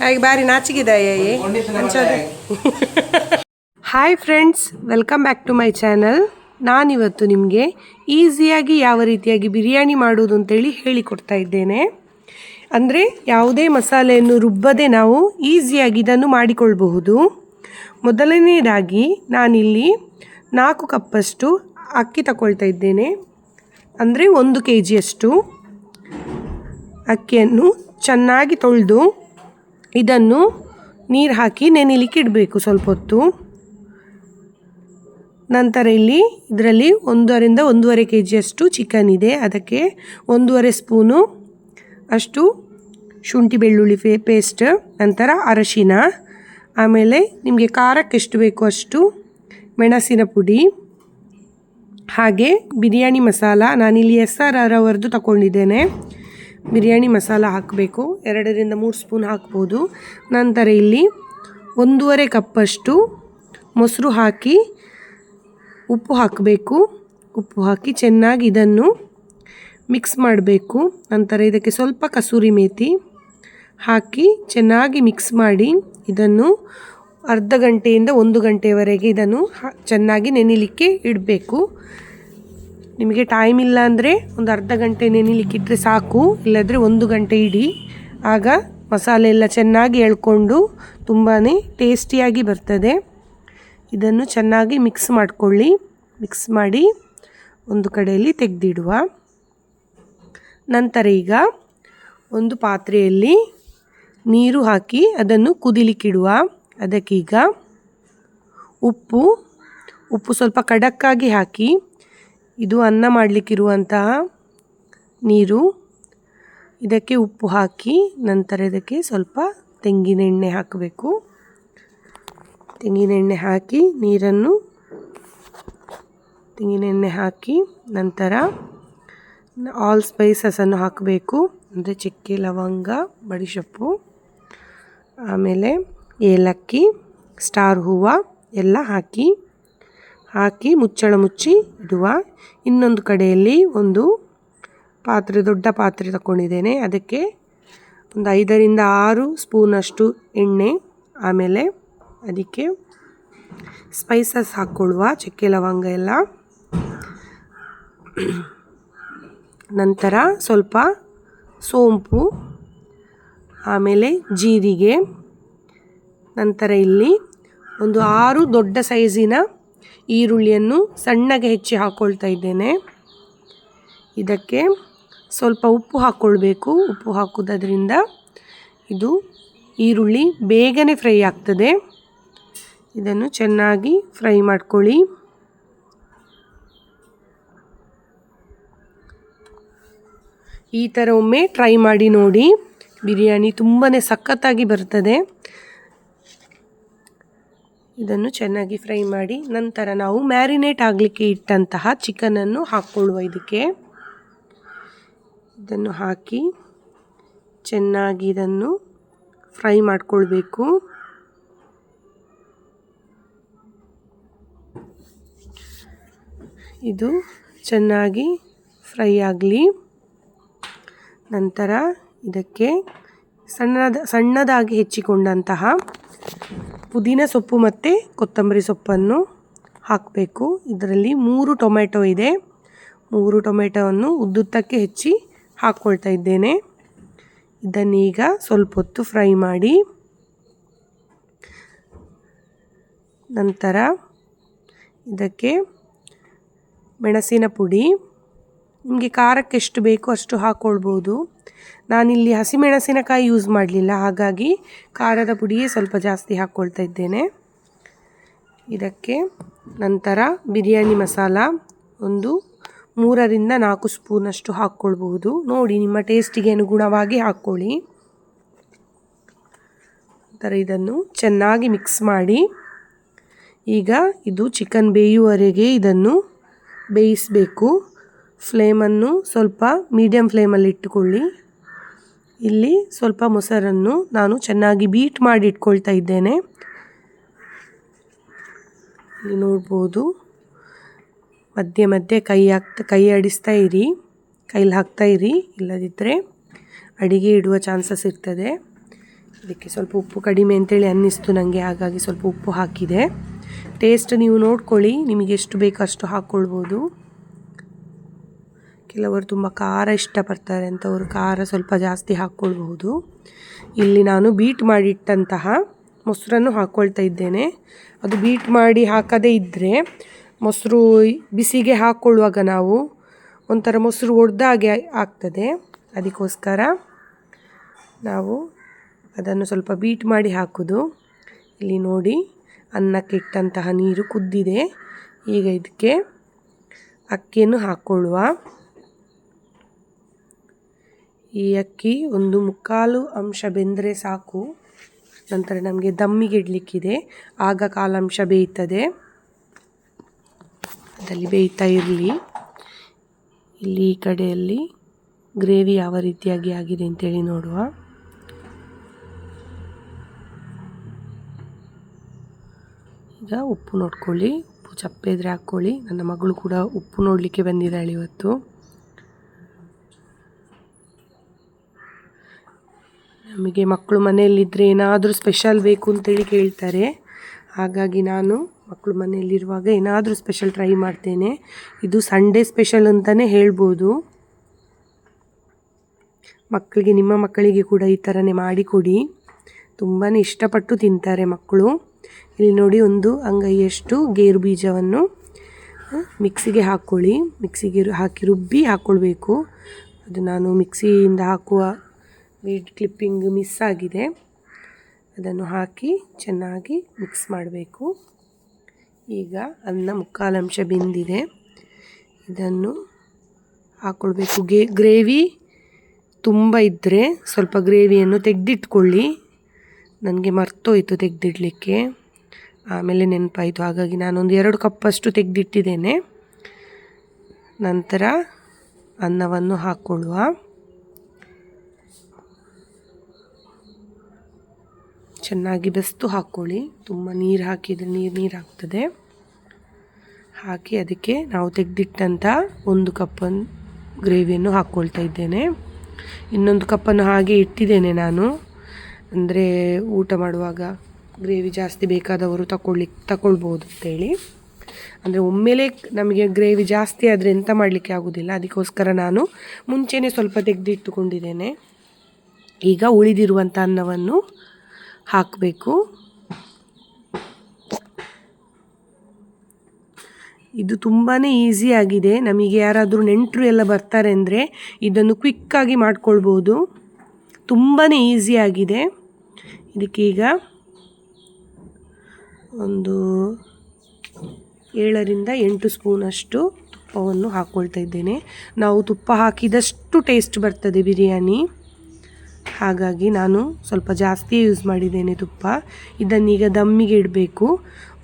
ಹಾಗೆ ಬಾರಿ ನಾಚಿಗಿದಾಯಿ hi friends welcome back to my channel ನಾನಿವತ್ತು ನಿಮಗೆ ಈಸಿಯಾಗಿ ಯಾವ ರೀತಿಯಾಗಿ ಬಿರಿಯಾನಿ ಮಾಡುವುದು ಅಂತೇಳಿ ಹೇಳಿಕೊಡ್ತಾ ಇದ್ದೇನೆ. ಅಂದರೆ ಯಾವುದೇ ಮಸಾಲೆಯನ್ನು ರುಬ್ಬದೆ ನಾವು ಈಸಿಯಾಗಿ ಇದನ್ನು ಮಾಡಿಕೊಳ್ಬಹುದು. ಮೊದಲನೇದಾಗಿ ನಾನಿಲ್ಲಿ ನಾಲ್ಕು ಕಪ್ಪಷ್ಟು ಅಕ್ಕಿ ತಗೊಳ್ತಾ ಇದ್ದೇನೆ. ಅಂದರೆ ಒಂದು ಕೆ ಜಿಯಷ್ಟು ಅಕ್ಕಿಯನ್ನು ಚೆನ್ನಾಗಿ ತೊಳೆದು ಇದನ್ನು ನೀರು ಹಾಕಿ ನೆನೆಲಿಕ್ಕೆ ಇಡಬೇಕು ಸ್ವಲ್ಪ ಹೊತ್ತು. ನಂತರ ಇಲ್ಲಿ ಇದರಲ್ಲಿ ಒಂದೂವರೆಯಿಂದ ಒಂದೂವರೆ ಕೆ ಜಿಯಷ್ಟು ಚಿಕನ್ ಇದೆ. ಅದಕ್ಕೆ ಒಂದೂವರೆ ಸ್ಪೂನು ಅಷ್ಟು ಶುಂಠಿ ಬೆಳ್ಳುಳ್ಳಿ ಫೇ ಪೇಸ್ಟ್ ನಂತರ ಅರಶಿನ. ಆಮೇಲೆ ನಿಮಗೆ ಖಾರಕ್ಕೆ ಎಷ್ಟು ಬೇಕು ಅಷ್ಟು ಮೆಣಸಿನ ಪುಡಿ. ಹಾಗೆ ಬಿರಿಯಾನಿ ಮಸಾಲ. ನಾನಿಲ್ಲಿ ಎಸ್ ಆರ್ ಅವರದ್ದು ತಗೊಂಡಿದ್ದೇನೆ. ಬಿರಿಯಾನಿ ಮಸಾಲ ಹಾಕಬೇಕು. ಎರಡರಿಂದ ಮೂರು ಸ್ಪೂನ್ ಹಾಕ್ಬೋದು. ನಂತರ ಇಲ್ಲಿ ಒಂದೂವರೆ ಕಪ್ಪಷ್ಟು ಮೊಸರು ಹಾಕಿ ಉಪ್ಪು ಹಾಕಬೇಕು. ಉಪ್ಪು ಹಾಕಿ ಚೆನ್ನಾಗಿ ಇದನ್ನು ಮಿಕ್ಸ್ ಮಾಡಬೇಕು. ನಂತರ ಇದಕ್ಕೆ ಸ್ವಲ್ಪ ಕಸೂರಿ ಮೇತಿ ಹಾಕಿ ಚೆನ್ನಾಗಿ ಮಿಕ್ಸ್ ಮಾಡಿ ಇದನ್ನು ಅರ್ಧ ಗಂಟೆಯಿಂದ ಒಂದು ಗಂಟೆಯವರೆಗೆ ಇದನ್ನು ಚೆನ್ನಾಗಿ ನೆನಿಲಿಕ್ಕೆ ಇಡಬೇಕು. ನಿಮಗೆ ಟೈಮ್ ಇಲ್ಲ ಅಂದರೆ ಒಂದು ಅರ್ಧ ಗಂಟೆ ನೆನಿಲಿಕ್ಕಿಟ್ಟರೆ ಸಾಕು, ಇಲ್ಲದ್ರೆ ಒಂದು ಗಂಟೆ ಇಡಿ. ಆಗ ಮಸಾಲೆ ಎಲ್ಲ ಚೆನ್ನಾಗಿ ಎಳ್ಕೊಂಡು ತುಂಬಾ ಟೇಸ್ಟಿಯಾಗಿ ಬರ್ತದೆ. ಇದನ್ನು ಚೆನ್ನಾಗಿ ಮಿಕ್ಸ್ ಮಾಡಿಕೊಳ್ಳಿ. ಮಿಕ್ಸ್ ಮಾಡಿ ಒಂದು ಕಡೆಯಲ್ಲಿ ತೆಗೆದಿಡುವ. ನಂತರ ಈಗ ಒಂದು ಪಾತ್ರೆಯಲ್ಲಿ ನೀರು ಹಾಕಿ ಅದನ್ನು ಕುದಿಲಿಕ್ಕಿಡುವ. ಅದಕ್ಕೀಗ ಉಪ್ಪು ಉಪ್ಪು ಸ್ವಲ್ಪ ಖಡಕ್ಕಾಗಿ ಹಾಕಿ ಇದು ಅನ್ನ ಮಾಡಲಿಕ್ಕಿರುವಂತಹ ನೀರು. ಇದಕ್ಕೆ ಉಪ್ಪು ಹಾಕಿ, ನಂತರ ಇದಕ್ಕೆ ಸ್ವಲ್ಪ ತೆಂಗಿನೆಣ್ಣೆ ಹಾಕಬೇಕು. ತೆಂಗಿನೆಣ್ಣೆ ಹಾಕಿ, ನೀರನ್ನು ತೆಂಗಿನೆಣ್ಣೆ ಹಾಕಿ, ನಂತರ ಆಲ್ ಸ್ಪೈಸಸನ್ನು ಹಾಕಬೇಕು. ಅಂದರೆ ಚಕ್ಕೆ, ಲವಂಗ ಬಡಿಸೊಪ್ಪು ಆಮೇಲೆ ಏಲಕ್ಕಿ, ಸ್ಟಾರ್ ಹೂವು ಎಲ್ಲ ಹಾಕಿ ಹಾಕಿ ಮುಚ್ಚಳ ಮುಚ್ಚಿ ಇಡುವ. ಇನ್ನೊಂದು ಕಡೆಯಲ್ಲಿ ಒಂದು ಪಾತ್ರೆ, ದೊಡ್ಡ ಪಾತ್ರೆ ತಗೊಂಡಿದ್ದೇನೆ ಅದಕ್ಕೆ ಒಂದು ಐದರಿಂದ ಆರು ಸ್ಪೂನಷ್ಟು ಎಣ್ಣೆ, ಆಮೇಲೆ ಅದಕ್ಕೆ ಸ್ಪೈಸಸ್ ಹಾಕ್ಕೊಳ್ಳುವ, ಚಕ್ಕೆ ಲವಂಗ ಎಲ್ಲ. ನಂತರ ಸ್ವಲ್ಪ ಸೋಂಪು, ಆಮೇಲೆ ಜೀರಿಗೆ. ನಂತರ ಇಲ್ಲಿ ಒಂದು ಆರು ದೊಡ್ಡ ಸೈಜಿನ ಈರುಳ್ಳಿಯನ್ನು ಸಣ್ಣಗೆ ಹೆಚ್ಚಿ ಹಾಕ್ಕೊಳ್ತಾ ಇದ್ದೇನೆ. ಇದಕ್ಕೆ ಸ್ವಲ್ಪ ಉಪ್ಪು ಹಾಕ್ಕೊಳ್ಬೇಕು ಉಪ್ಪು ಹಾಕೋದ್ರಿಂದ ಇದು ಈರುಳ್ಳಿ ಬೇಗನೆ ಫ್ರೈ ಆಗ್ತದೆ. ಇದನ್ನು ಚೆನ್ನಾಗಿ ಫ್ರೈ ಮಾಡ್ಕೊಳ್ಳಿ. ಈ ಥರ ಒಮ್ಮೆ ಟ್ರೈ ಮಾಡಿ ನೋಡಿ. ಬಿರಿಯಾನಿ ತುಂಬಾ ಸಖತ್ತಾಗಿ ಬರ್ತದೆ. ಇದನ್ನು ಚೆನ್ನಾಗಿ ಫ್ರೈ ಮಾಡಿ ನಂತರ ನಾವು ಮ್ಯಾರಿನೇಟ್ ಆಗಲಿಕ್ಕೆ ಇಟ್ಟಂತಹ ಚಿಕನನ್ನು ಹಾಕ್ಕೊಳ್ಳುವ ಇದಕ್ಕೆ. ಇದನ್ನು ಹಾಕಿ ಚೆನ್ನಾಗಿ ಇದನ್ನು ಫ್ರೈ ಮಾಡಿಕೊಳ್ಬೇಕು. ಇದು ಚೆನ್ನಾಗಿ ಫ್ರೈ ಆಗಲಿ. ನಂತರ ಇದಕ್ಕೆ ಸಣ್ಣದ, ಸಣ್ಣದಾಗಿ ಹೆಚ್ಚಿಕೊಂಡಂತಹ ಪುದೀನ ಸೊಪ್ಪು ಮತ್ತು ಕೊತ್ತಂಬರಿ ಸೊಪ್ಪನ್ನು ಹಾಕಬೇಕು. ಇದರಲ್ಲಿ ಮೂರು ಟೊಮೆಟೊ ಇದೆ. ಮೂರು ಟೊಮೆಟೊವನ್ನು ಉದ್ದುತ್ತಕ್ಕೆ ಹೆಚ್ಚಿ ಹಾಕ್ಕೊಳ್ತಾ ಇದ್ದೇನೆ. ಇದನ್ನೀಗ ಸ್ವಲ್ಪ ಹೊತ್ತು ಫ್ರೈ ಮಾಡಿ ನಂತರ ಇದಕ್ಕೆ ಮೆಣಸಿನ ಪುಡಿ. ನಿಮಗೆ ಖಾರಕ್ಕೆ ಎಷ್ಟು ಬೇಕೋ ಅಷ್ಟು ಹಾಕ್ಕೊಳ್ಬೋದು ನಾನಿಲ್ಲಿ ಹಸಿಮೆಣಸಿನಕಾಯಿ ಯೂಸ್ ಮಾಡಲಿಲ್ಲ, ಹಾಗಾಗಿ ಖಾರದ ಪುಡಿಯೇ ಸ್ವಲ್ಪ ಜಾಸ್ತಿ ಹಾಕ್ಕೊಳ್ತಾ ಇದ್ದೇನೆ. ಇದಕ್ಕೆ ನಂತರ ಬಿರಿಯಾನಿ ಮಸಾಲ ಒಂದು ಮೂರರಿಂದ ನಾಲ್ಕು ಸ್ಪೂನಷ್ಟು ಹಾಕ್ಕೊಳ್ಬಹುದು ನೋಡಿ, ನಿಮ್ಮ ಟೇಸ್ಟಿಗೆ ಅನುಗುಣವಾಗಿ ಹಾಕ್ಕೊಳ್ಳಿ ನಂತರ ಇದನ್ನು ಚೆನ್ನಾಗಿ ಮಿಕ್ಸ್ ಮಾಡಿ. ಈಗ ಇದು ಚಿಕನ್ ಬೇಯುವವರೆಗೆ ಇದನ್ನು ಬೇಯಿಸಬೇಕು. ಫ್ಲೇಮನ್ನು ಸ್ವಲ್ಪ ಮೀಡಿಯಮ್ ಫ್ಲೇಮಲ್ಲಿ ಇಟ್ಟುಕೊಳ್ಳಿ. ಇಲ್ಲಿ ಸ್ವಲ್ಪ ಮೊಸರನ್ನು ನಾನು ಚೆನ್ನಾಗಿ ಬೀಟ್ ಮಾಡಿ ಇಟ್ಕೊಳ್ತಾ ಇದ್ದೇನೆ. ಇಲ್ಲಿ ನೋಡ್ಬೋದು. ಮಧ್ಯೆ ಮಧ್ಯೆ ಕೈ ಹಾಕ್ತಾ, ಕೈ ಆಡಿಸ್ತಾ ಇರಿ. ಕೈಲಿ ಹಾಕ್ತಾ ಇರಿ ಇಲ್ಲದಿದ್ದರೆ ಅಡಿಗೆ ಇಡುವ ಚಾನ್ಸಸ್ ಇರ್ತದೆ. ಇದಕ್ಕೆ ಸ್ವಲ್ಪ ಉಪ್ಪು ಕಡಿಮೆ ಅಂತೇಳಿ ಅನ್ನಿಸ್ತು ನನಗೆ ಹಾಗಾಗಿ ಸ್ವಲ್ಪ ಉಪ್ಪು ಹಾಕಿದೆ. ಟೇಸ್ಟ್ ನೀವು ನೋಡ್ಕೊಳ್ಳಿ, ನಿಮಗೆ ಎಷ್ಟು ಬೇಕೋ ಅಷ್ಟು ಹಾಕ್ಕೊಳ್ಬೋದು. ಕೆಲವರು ತುಂಬ ಖಾರ ಇಷ್ಟಪಡ್ತಾರೆ ಅವರು ಖಾರ ಸ್ವಲ್ಪ ಜಾಸ್ತಿ ಹಾಕ್ಕೊಳ್ಬಹುದು. ಇಲ್ಲಿ ನಾನು ಬೀಟ್ ಮಾಡಿಟ್ಟಂತಹ ಮೊಸರನ್ನು ಹಾಕ್ಕೊಳ್ತಾ ಇದ್ದೇನೆ. ಅದು ಬೀಟ್ ಮಾಡಿ ಹಾಕದೇ ಇದ್ದರೆ ಮೊಸರು ಬಿಸಿಗೆ ಹಾಕ್ಕೊಳ್ಳುವಾಗ ನಾವು ಒಂಥರ ಮೊಸರು ಒಡೆದಾಗೆ ಆಗ್ತದೆ. ಅದಕ್ಕೋಸ್ಕರ ನಾವು ಅದನ್ನು ಸ್ವಲ್ಪ ಬೀಟ್ ಮಾಡಿ ಹಾಕೋದು. ಇಲ್ಲಿ ನೋಡಿ ಅನ್ನಕ್ಕಿಟ್ಟಂತಹ ನೀರು ಕುದ್ದಿದೆ. ಈಗ ಇದಕ್ಕೆ ಅಕ್ಕಿಯನ್ನು ಹಾಕ್ಕೊಳ್ಳುವ. ಈ ಅಕ್ಕಿ ಒಂದು ಮುಕ್ಕಾಲು ಅಂಶ ಬೆಂದರೆ ಸಾಕು. ನಂತರ ನಮಗೆ ದಮ್ಮಿಗೆ ಇಡಲಿಕ್ಕಿದೆ. ಆಗ ಕಾಲಂಶ ಬೇಯ್ತದೆ. ಅದರಲ್ಲಿ ಬೇಯ್ತಾ ಇರಲಿ. ಇಲ್ಲಿ ಈ ಕಡೆಯಲ್ಲಿ ಗ್ರೇವಿ ಯಾವ ರೀತಿಯಾಗಿ ಆಗಿದೆ ಅಂತೇಳಿ ನೋಡುವ. ಈಗ ಉಪ್ಪು ನೋಡ್ಕೊಳ್ಳಿ. ಉಪ್ಪು ಚಪ್ಪೆ ಇದ್ರೆ ಹಾಕ್ಕೊಳ್ಳಿ. ನನ್ನ ಮಗಳು ಕೂಡ ಉಪ್ಪು ನೋಡಲಿಕ್ಕೆ ಬಂದಿದ್ದಾಳೆ ಇವತ್ತು. ನಮಗೆ ಮಕ್ಕಳು ಮನೆಯಲ್ಲಿದ್ದರೆ ಏನಾದರೂ ಸ್ಪೆಷಲ್ ಬೇಕು ಅಂತೇಳಿ ಕೇಳ್ತಾರೆ. ಹಾಗಾಗಿ ನಾನು ಮಕ್ಕಳು ಮನೆಯಲ್ಲಿರುವಾಗ ಏನಾದರೂ ಸ್ಪೆಷಲ್ ಟ್ರೈ ಮಾಡ್ತೇನೆ. ಇದು ಸಂಡೇ ಸ್ಪೆಷಲ್ ಅಂತಲೇ ಹೇಳ್ಬೋದು. ಮಕ್ಕಳಿಗೆ, ನಿಮ್ಮ ಮಕ್ಕಳಿಗೆ ಕೂಡ ಈ ಥರನೇ ಮಾಡಿಕೊಡಿ. ತುಂಬಾ ಇಷ್ಟಪಟ್ಟು ತಿಂತಾರೆ ಮಕ್ಕಳು. ಇಲ್ಲಿ ನೋಡಿ ಒಂದು ಅಂಗೈಯಷ್ಟು ಗೇರು ಬೀಜವನ್ನು ಮಿಕ್ಸಿಗೆ ಹಾಕ್ಕೊಳ್ಳಿ ಮಿಕ್ಸಿಗೆ ಹಾಕಿ ರುಬ್ಬಿ ಹಾಕ್ಕೊಳ್ಬೇಕು ಅದು ನಾನು ಮಿಕ್ಸಿಯಿಂದ ಹಾಕುವ ವೀಡ್ ಕ್ಲಿಪ್ಪಿಂಗ್ ಮಿಸ್ ಆಗಿದೆ. ಅದನ್ನು ಹಾಕಿ ಚೆನ್ನಾಗಿ ಮಿಕ್ಸ್ ಮಾಡಬೇಕು. ಈಗ ಅನ್ನ ಮುಕ್ಕಾಲಂಶ ಬೆಂದಿದೆ. ಇದನ್ನು ಹಾಕ್ಕೊಳ್ಬೇಕು ಗೇ ಗ್ರೇವಿ ತುಂಬ ಇದ್ದರೆ ಸ್ವಲ್ಪ ಗ್ರೇವಿಯನ್ನು ತೆಗೆದಿಟ್ಕೊಳ್ಳಿ. ನನಗೆ ಮರ್ತೋಯಿತು ತೆಗೆದಿಡಲಿಕ್ಕೆ. ಆಮೇಲೆ ನೆನಪಾಯಿತು. ಹಾಗಾಗಿ ನಾನೊಂದು ಎರಡು ಕಪ್ಪಷ್ಟು ತೆಗೆದಿಟ್ಟಿದ್ದೇನೆ. ನಂತರ ಅನ್ನವನ್ನು ಹಾಕ್ಕೊಳ್ಳುವ ಚೆನ್ನಾಗಿ ಬೆಸ್ತು ಹಾಕ್ಕೊಳ್ಳಿ. ತುಂಬ ನೀರು ಹಾಕಿದರೆ ನೀರು ನೀರು ಹಾಕ್ತದೆ ಹಾಕಿ ಅದಕ್ಕೆ ನಾವು ತೆಗೆದಿಟ್ಟಂಥ ಒಂದು ಕಪ್ಪನ್ನು ಗ್ರೇವಿಯನ್ನು ಹಾಕ್ಕೊಳ್ತಾ ಇದ್ದೇನೆ. ಇನ್ನೊಂದು ಕಪ್ಪನ್ನು ಹಾಗೆ ಇಟ್ಟಿದ್ದೇನೆ ನಾನು. ಅಂದರೆ ಊಟ ಮಾಡುವಾಗ ಗ್ರೇವಿ ಜಾಸ್ತಿ ಬೇಕಾದವರು ತಗೊಳ್ಳಿ ತಗೊಳ್ಬೋದು ಅಂತೇಳಿ ಅಂದರೆ ಒಮ್ಮೆಲೇ ನಮಗೆ ಗ್ರೇವಿ ಜಾಸ್ತಿ ಆದರೆ ಎಂತ ಮಾಡಲಿಕ್ಕೆ ಆಗೋದಿಲ್ಲ. ಅದಕ್ಕೋಸ್ಕರ ನಾನು ಮುಂಚೆನೇ ಸ್ವಲ್ಪ ತೆಗೆದಿಟ್ಟುಕೊಂಡಿದ್ದೇನೆ. ಈಗ ಉಳಿದಿರುವಂಥ ಅನ್ನವನ್ನು ಹಾಕಬೇಕು. ಇದು ತುಂಬಾ ಆಗಿದೆ. ನಮಗೆ ಯಾರಾದರೂ ನೆಂಟರು ಎಲ್ಲ ಬರ್ತಾರೆ ಅಂದರೆ ಇದನ್ನು ಕ್ವಿಕ್ಕಾಗಿ ಮಾಡ್ಕೊಳ್ಬೋದು. ತುಂಬಾ ಈಸಿ ಆಗಿದೆ. ಇದಕ್ಕೀಗ ಒಂದು ಏಳರಿಂದ ಎಂಟು ಸ್ಪೂನಷ್ಟು ತುಪ್ಪವನ್ನು ಹಾಕ್ಕೊಳ್ತಾ ಇದ್ದೇನೆ. ನಾವು ತುಪ್ಪ ಹಾಕಿದಷ್ಟು ಟೇಸ್ಟ್ ಬರ್ತದೆ ಬಿರಿಯಾನಿ. ಹಾಗಾಗಿ ನಾನು ಸ್ವಲ್ಪ ಜಾಸ್ತಿಯೇ ಯೂಸ್ ಮಾಡಿದ್ದೇನೆ ತುಪ್ಪ. ಇದನ್ನೀಗ ದಮ್ಮಿಗೆ ಇಡಬೇಕು.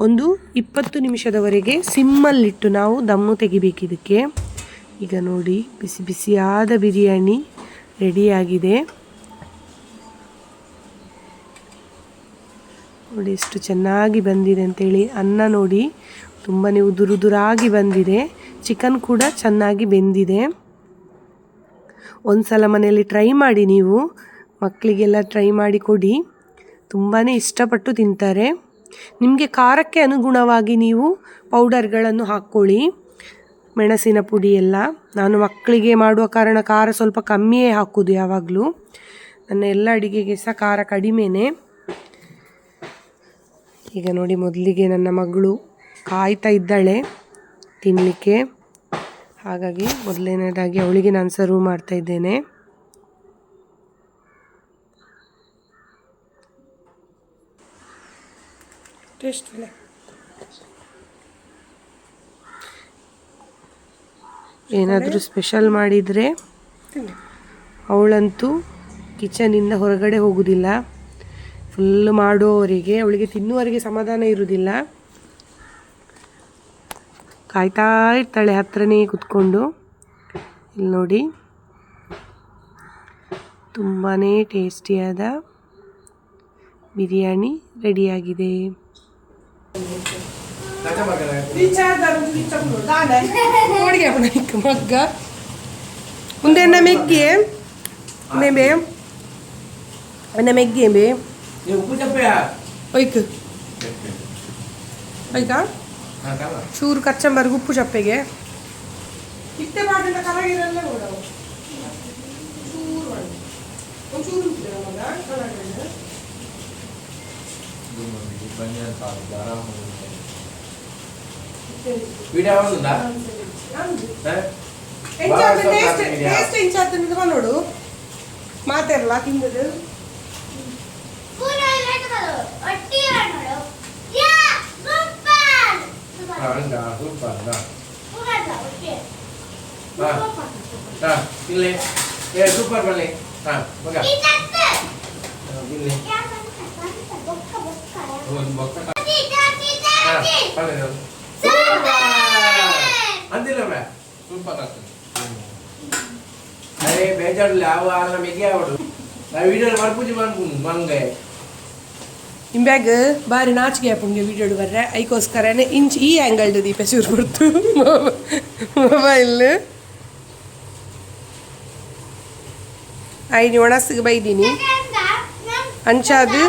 ಒಂದು ಇಪ್ಪತ್ತು ನಿಮಿಷದವರೆಗೆ ಸಿಮ್ಮಲ್ಲಿಟ್ಟು ನಾವು ದಮ್ಮು ತೆಗಿಬೇಕು ಇದಕ್ಕೆ. ಈಗ ನೋಡಿ, ಬಿಸಿ ಬಿಸಿಯಾದ ಬಿರಿಯಾನಿ ರೆಡಿಯಾಗಿದೆ. ನೋಡಿ, ಎಷ್ಟು ಚೆನ್ನಾಗಿ ಬಂದಿದೆ ಅಂತೇಳಿ ಅನ್ನ ನೋಡಿ. ತುಂಬಾ ಉದುರುದುರಾಗಿ ಬಂದಿದೆ. ಚಿಕನ್ ಕೂಡ ಚೆನ್ನಾಗಿ ಬೆಂದಿದೆ. ಒಂದು ಸಲ ಮನೆಯಲ್ಲಿ ಟ್ರೈ ಮಾಡಿ ನೀವು. ಮಕ್ಕಳಿಗೆಲ್ಲ ಟ್ರೈ ಮಾಡಿ ಕೊಡಿ. ತುಂಬಾ ಇಷ್ಟಪಟ್ಟು ತಿಂತಾರೆ. ನಿಮಗೆ ಖಾರಕ್ಕೆ ಅನುಗುಣವಾಗಿ ನೀವು ಪೌಡರ್ಗಳನ್ನು ಹಾಕ್ಕೊಳ್ಳಿ. ಮೆಣಸಿನ ಪುಡಿ ಎಲ್ಲ. ನಾನು ಮಕ್ಕಳಿಗೆ ಮಾಡುವ ಕಾರಣ ಖಾರ ಸ್ವಲ್ಪ ಕಮ್ಮಿಯೇ ಹಾಕೋದು ಯಾವಾಗಲೂ. ನನ್ನ ಎಲ್ಲ ಅಡುಗೆಗೆ ಸಹ ಖಾರ ಕಡಿಮೆನೇ. ಈಗ ನೋಡಿ ಮೊದಲಿಗೆ ನನ್ನ ಮಗಳು ಕಾಯ್ತಾ ಇದ್ದಾಳೆ ತಿನ್ನಲಿಕ್ಕೆ ಹಾಗಾಗಿ ಮೊದಲನೇದಾಗಿ ಅವಳಿಗೆ ನಾನು ಸರ್ವ್ ಮಾಡ್ತಾ ಇದ್ದೇನೆ. ಟೇಸ್ಟ್ ಮೇಲೆ ಏನಾದರೂ ಸ್ಪೆಷಲ್ ಮಾಡಿದರೆ ಅವಳಂತೂ ಕಿಚನಿಂದ ಹೊರಗಡೆ ಹೋಗುವುದಿಲ್ಲ ಫುಲ್ ಮಾಡೋವರಿಗೆ ಅವಳಿಗೆ ತಿನ್ನುವವರೆಗೆ ಸಮಾಧಾನ ಇರುವುದಿಲ್ಲ ಕಾಯ್ತಾ ಇರ್ತಾಳೆ ಹತ್ರನೇ ಕುತ್ಕೊಂಡು. ಇಲ್ಲಿ ನೋಡಿ. ತುಂಬಾ ಟೇಸ್ಟಿಯಾದ ಬಿರಿಯಾನಿ ರೆಡಿಯಾಗಿದೆ ಮಗ್ಗ ಮುಂದೆ ಮೆಗ್ಗಿ ಮೇಬೆ ಅನ್ನ ಮೆಗ್ಗೇಬೆ ನೀವು ಉಪ್ಪು ಚಪ್ಪೆಯಾ ಒಯ್ಕು ಒಯ್ಕಾ ಹಾಂ ಕಲ್ಲ ಚೂರು ಕಚ್ಚಂಬರ್ಗೆ ಉಪ್ಪು ಚಪ್ಪೆಗೆ ಇತ್ತೆ ಮಾಡಿದ ಕರಗಿರಲ್ಲ ನೋಡವು ಚೂರು ಮಾಡಿ ಒಂಚೂರು ಉಂಟು ಮಗ ಕರಗಿರಲ್ಲ ವಿಡಿಯೋ ಒಂದುಂదా ಟೇಸ್ಟ್ ಟೇಸ್ಟ್ ಇಂಚಾತನ ನೋಡು ಮಾತಾರಲ್ಲ ತಿಂದದು ಸೂಪರ್ ಹಾಂ ಇಲ್ಲಿ ಬೇ ಸೂಪರ್! ಆಗ್ತದೆ. ಅರೆ ಬೇಜಾರಿಲ್ಲ ಅವ ಅಲ್ಲ ಮೆಗೆ ಅವಡು ನಾ ವಿಡಿಯೋ ಮರ್ಪೂಜಿ ಮಾಡ್ಕೊಂಡು ಮಂಗೆ. ಇಂಬ್ಯಾಗ್ ಬಾರಿ ನಾಚಿಕೆ ಆಪುಂಗೆ ವಿಡಿಯೋ ಬರ್ರೆ. ಐಕೋಸ್ಕರನೇ ಇಂಚ್ ಈ ಆ್ಯಂಗಲ್ ದೀಪ ಚೂರು ಕೊಡ್ತು ಮೊಬೈಲ್ ಐದು ಒಣಸಿಗೆ ಬೈದೀನಿ ಅಂಚಾದು.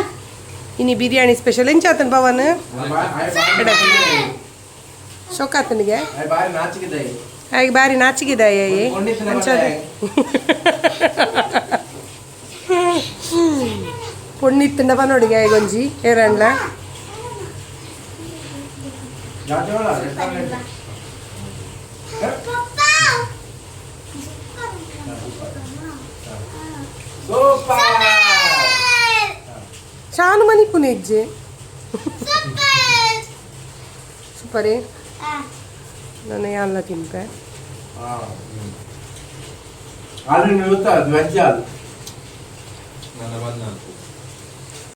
ಇನಿ ಬಿರಿಯಾನಿ ಸ್ಪೆಷಲ್ ಎಂಚಾತನ್ ಪವನ್ ಶೋಕಾತನಿಗೆ ಹಾಗೆ ಬಾರಿ ಕೊಂಡಿತ್ತು ಅಂಚಾದು ಪೊಣ್ಣಿತ್ತಿಂದ ಪನೋಡಿಗೆ ಗೊಂಜಿ ಏರಂಡ್ಲ ಸುಪ್ಪುನೆ ಇಜ್ಜೆ ಸೂಪರೇ ನಾನು ಎಲ್ಲ ತಿಂಪೆ ಆದ್ರೆ ನೀವು ಗೊತ್ತಾ ವೆಜ್ ಅದು ನನ್ನ ಬಂದ